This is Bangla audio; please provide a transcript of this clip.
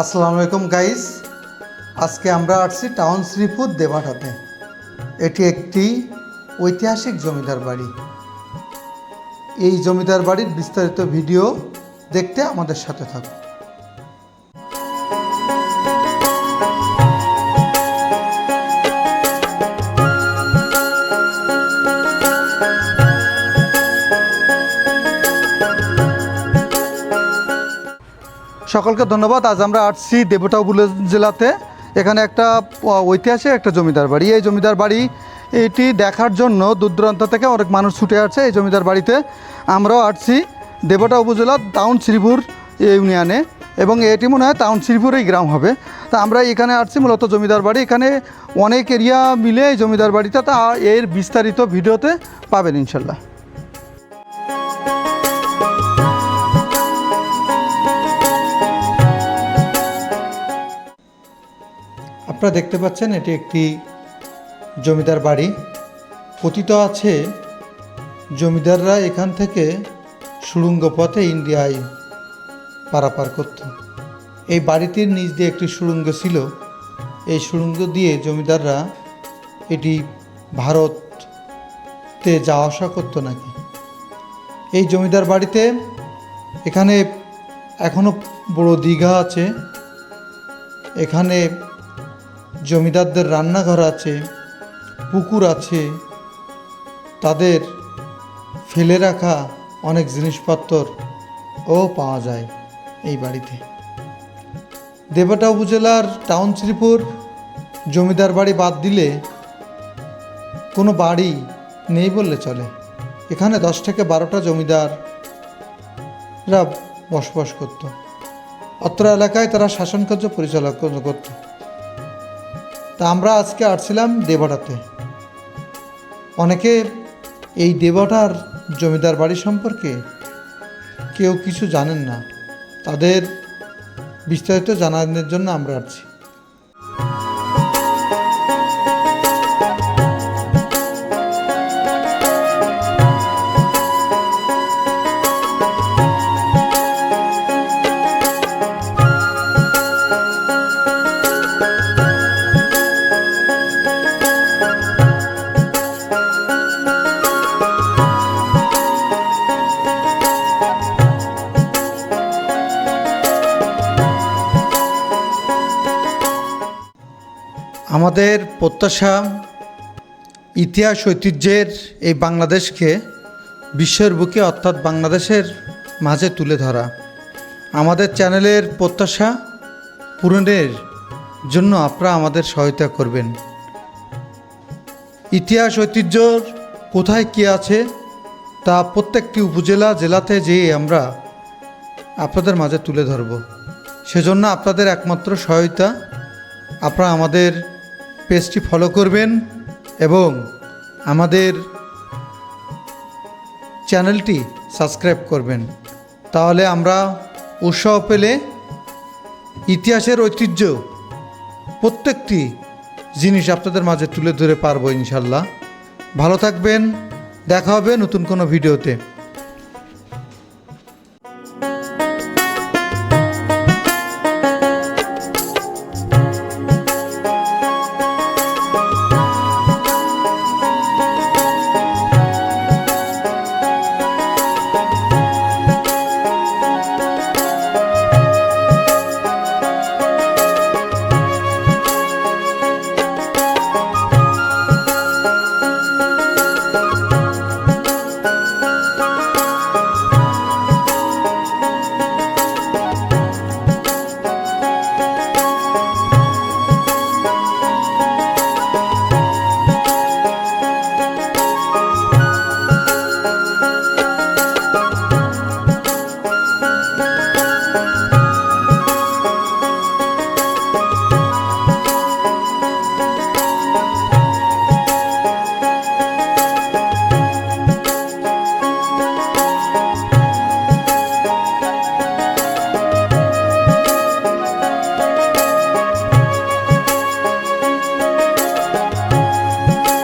আসসালামু আলাইকুম গাইস আজকে আমরা আসছি টাউন শ্রীপুর দেবাটাতে। এটি একটি ঐতিহাসিক জমিদার বাড়ি। এই জমিদার বাড়ির বিস্তারিত ভিডিও দেখতে আমাদের সাথে থাকুন। সকলকে ধন্যবাদ। আজ আমরা আসছি দেবতা জেলাতে। এখানে একটা ঐতিহাসিক একটা জমিদার বাড়ি। এই জমিদার বাড়ি, এটি দেখার জন্য দূর দূরান্ত থেকে অনেক মানুষ ছুটে আসছে এই জমিদার বাড়িতে। আমরাও আসছি দেবতা উপজেলা টাউন শ্রীপুর ইউনিয়নে এবং এটি মনে হয় টাউন শ্রীপুরেই গ্রাম হবে। তা আমরা এখানে আসছি মূলত জমিদার বাড়ি। এখানে অনেক এরিয়া মিলে এই জমিদার বাড়িটা। তা এর বিস্তারিত ভিডিওতে পাবেন ইনশাল্লাহ। আপনারা দেখতে পাচ্ছেন, এটি একটি জমিদার বাড়ি। কথিত আছে জমিদাররা এখান থেকে সুড়ঙ্গ পথে ইন্ডিয়ায় পারাপার করত। এই বাড়িটির নিচ দিয়ে একটি সুড়ঙ্গ ছিল। এই সুড়ঙ্গ দিয়ে জমিদাররা এটি ভারতে যাওয়া আসা করতো নাকি? এই জমিদার বাড়িতে এখানে এখনও বড় দীঘা আছে। এখানে জমিদারদের রান্নাঘর আছে, পুকুর আছে, তাদের ফেলে রাখা অনেক জিনিসপত্র ও পাওয়া যায় এই বাড়িতে। দেবটা উপজেলার টাউন শ্রীপুর জমিদার বাড়ি বাদ দিলে কোনো বাড়ি নেই বললে চলে। এখানে দশ থেকে বারোটা জমিদাররা বসবাস করত। অত্র এলাকায় তারা শাসনকার্য পরিচালনা করত। তা আমরা আজকে আসছিলাম দেবটাতে অনেকে এই দেবটার জমিদার বাড়ি সম্পর্কে কেউ কিছু জানেন না। তাদের বিস্তারিত জানানোর জন্য আমরা আসছি। আমাদের প্রত্যাশা, ইতিহাস, ঐতিহ্যের এই বাংলাদেশকে বিশ্বের বুকে, অর্থাৎ বাংলাদেশের মাঝে তুলে ধরা। আমাদের চ্যানেলের প্রত্যাশা পূরণের জন্য আপনারা আমাদের সহায়তা করবেন। ইতিহাস ঐতিহ্যর কোথায় কী আছে, তা প্রত্যেকটি উপজেলা, জেলাতে যেয়ে আমরা আপনাদের মাঝে তুলে ধরব। সেজন্য আপনাদের একমাত্র সহায়তা, আপনারা আমাদের পেজটি ফলো করবেন এবং আমাদের চ্যানেলটি সাবস্ক্রাইব করবেন। তাহলে আমরা উৎসাহ পেলে ইতিহাসের ঐতিহ্য প্রত্যেকটি জিনিস আপনাদের মাঝে তুলে ধরে পারব ইনশাল্লাহ। ভালো থাকবেন, দেখা হবে নতুন কোনো ভিডিওতে।